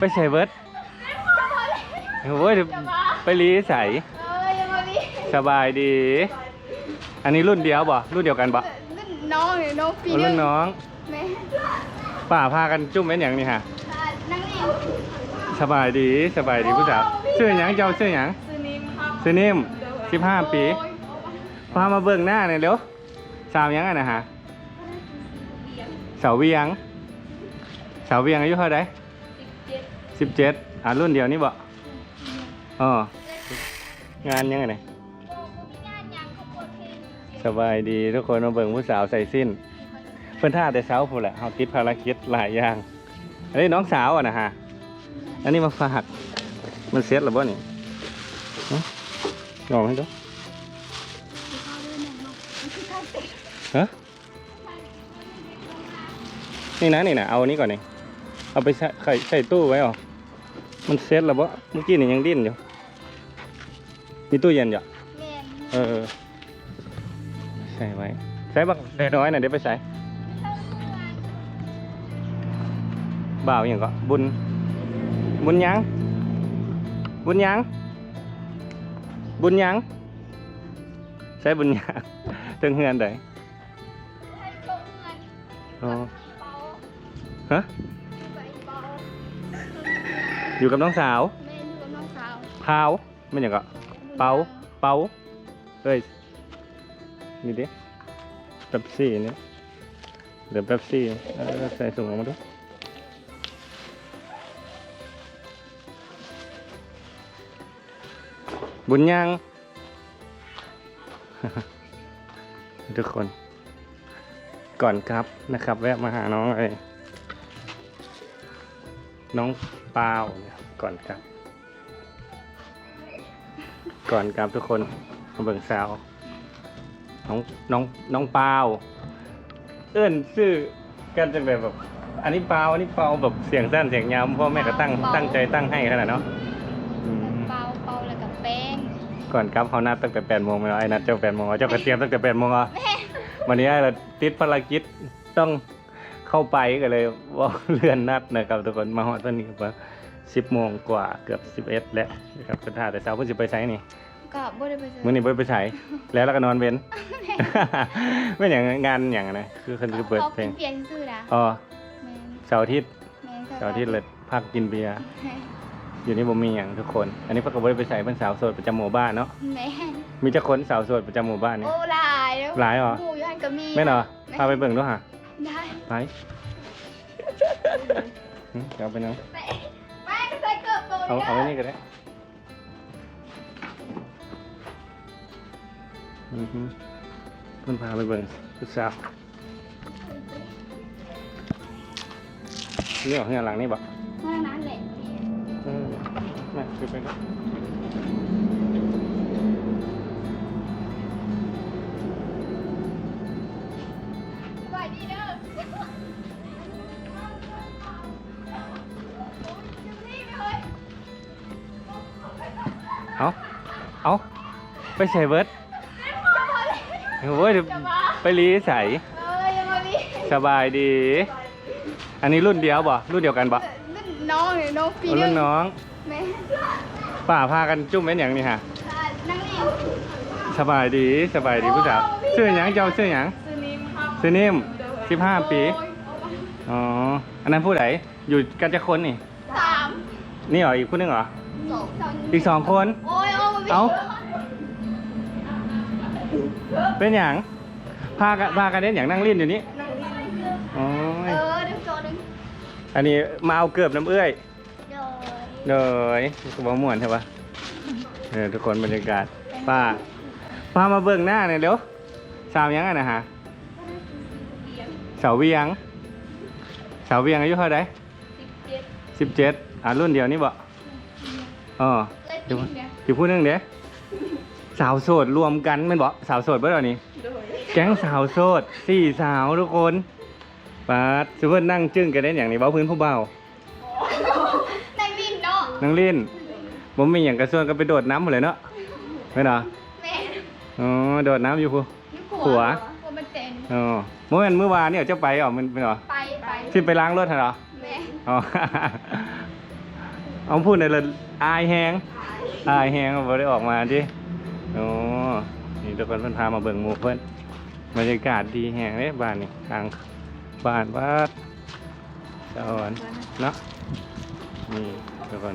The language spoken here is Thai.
ไปใส่เบิร์ดโอ้ยไปรีใส่เอ้ยยังมาดิสบายดี อันนี้รุ่นเดียวบ่รุ่นเดียวกันบ่รุ่นน้องเนี่ยน้องปีอ๋อหรุ่นงน้อง แม่ป่าพากันจุ่มเป็นอย่างนี้ฮะนั่งนี่สบายดีสบายดีผู้สาวชื่อหยังเจ้าชื่อหยังซื้อนิ่มครับชื่อนิ่มสิบห้าปี โอ้ยพามาเบิ่งหน้าหน่อยเร็วสาวหยังอะนะฮะสาวเวียงสาวเวียงอายุเท่าไหร่ สิบเจ็ดอ่ารุ่นเดียวนี่บ่อ๋องานยังไงเนี่ยสบายดีทุกคนมาเบิ่งผู้สาวใส่สิ้น เพิ่อนท่าแต่เช้าพูนแหละเฮาติดภารกิจหลายอย่าง อันนี้น้องสาวอะนะฮะ อันนี้มาฝาก มันเซ็ตหรือบ่นี่ลองให้ดูฮะนี่นะนี่นะเอาอันนี้ก่อนนี่เอาไปใส่ใส่ตู้ไว้หรอ มันเซ็ตหรือบ่เมื่อกี้นี่ยังดิ้นอยู่มีตู้เย็นอยู่แม่เออใส่ไว้ใส่บักเด็กน้อยน่ะเดี๋ยวไปใส่บ่าวอย่างก็บุญบุญหยังบุญหยังบุญหยังใช้บุญหยังถึงเฮือนไดอ๋อฮะ อยู่กับน้องสาวแม่อยู่กับน้องสาวพาวไม่อย่างก็เปาเปาเอ้ยนี่ดิเป๊ปซี่เนี่ยเดี๋ยวเป๊ปซี่เออใส่ถุงออกมาดูบุญยัง ทุกคน ก่อนครับนะครับ แวะมาหาน้องเลยน้อง เปาเนี่ยก่อนครับก่อนครับทุกคนมาเบิ่งสาวน้องน้องน้องเปาเอื้อนชื่อกันจังแบบแบบ อันนี้เปาอันนี้เปาแบบเสียงสั้นเสียงยาวพ่อแม่ก็ตั้งตั้งใจตั้งให้ขนาดเนาะอืมเปาเปาแล้วกับแป้งก่อนครับเขานัดตั้งแต่แปดโมงไปแล้วไอ้นัดเจ้าแปดโมงเจ้าก็เตรียมตั้งแต่แปดโมงอะแม่วันนี้เราติดภารกิจต้อง เข้าไปก็เลยว่าเลื่อนนัดนะครับทุกคนมาฮอดตอนนี้ก็สิบโมงกว่าเกือบสิบเอ็ดแล้วนะครับเป็นท่าแต่เช้าเพิ่งจะไปใช้นี่ก็บ่ได้ไปซื้อมื่อนี้บ่ไปใช้แล้วเราก็นอนเว้น ไม่อย่างงานอย่างนะคือคนคือเปิดเพลงขาเปลี่ยนชื่อนะอ๋อแม่เสาร์อาทิตย์แม่เสาร์อาทิตย์เลยพักกินเบียร์แม่อยู่นี่บ่มีอย่างทุกคน อันนี้เพิ่นก็บ่ได้ไปใส่เป็นสาวโสดประจำหมู่บ้านเนาะแม่มีเจ้าคนสาวโสดประจำหมู่บ้านนี่โอ้หลายแล้วหลายเหรอหมู่อยู่หันก็มีแม่นเหรอพาไปเบิ่งดูหะ ได้ไปหึเดี๋ยวเอาไปน้องแม่แม่ก็ใส่เกือบตัวเอาเอาไว้นี่ก็ได้อือฮึเพิ่นพาไปเบิ่งผู้สาวนี่เหรอเฮือนหลังนี่บ่ห้องนั้นแหละเออมาคือไปก่อนส เด้อเอาเอาไปใส่เบิร์ดโอ้ยไปรีใส่เอ้ยยังมาดิสบายดี อันนี้รุ่นเดียวบ่ รุ่นเดียวกันบ่ รุ่นน้องเนี่ยน้องปีเอาหรุ่งนน้องแม่ป่าพากันจุ่มเป็นอย่างนี้ฮะนั่งนี่สบายดี สบายดีผู้สาวชื่อหยังเจ้าชื่อหยังซื้อนิ่มครับชื่อนิ่ม สิบห้าปีโอ้ยอ๋อ อันนั้นผู้ใดอยู่กันจะคนนี่ สามนี่เหรออีกผู้หนึงเหรอสองสองอีกสองคน โอ้ยโอ้ยเอ้า เป็นอย่างพากันพากันเล่นอย่างนั่งเล่นอยู่นี่อ๋อเออดึงโจดึงอันนี้มาเอาเกือบน้ำเอื้อยเดี๋ยวเลยคือบ่ม่วนใช่ปะเออทุกคนบรรยากาศป้าป้ามาเบิ่งหน้าหน่อยเร็วสาวหยังอะนะฮะ สาวเวียง สาวเวียงอายุเท่าไหร่สิบเจ็ดสิบเจ็ดอ่ารุ่นเดียวนี่บ่อ๋อเลยเดี๋ยวปีเนี่ยอยู่พูดนึงเด้สาวโสดรวมกันแมันบ่สาวโสดเบ่ดนี้โดยแก๊งสาวโสดสี่สาวทุกคนปาดสุเพิ่นนั่งจึ้งกันได้อย่างนี้เบ้าพื้นผู้เบาในวินเนาะนั่งเล่นผมมีอย่างกระส่วนก็ไปโดดน้ำหมดเลยเนาะไม่เนาะแม่อ๋อโดดน้ำอยู่พูนี่หัวหัวมันเต็น อ๋อเมื่อวันเมื่อวานเนี่ยเจ้าไปเหรอมันเป็นเหรอไปไปที่ไปล้างรถเหรอแม่อ๋อเอาพูดในอยละอายแฮงอายแฮงบ่ได้ออกมาดิโอ้นี่ทุกคนเพิ่นพามาเบิ่งหมู่เพิ่นบรรยากาศดีแฮงเด้บ้านนี่ทางบ้านวัดสะออนเนาะนี่ทุกคน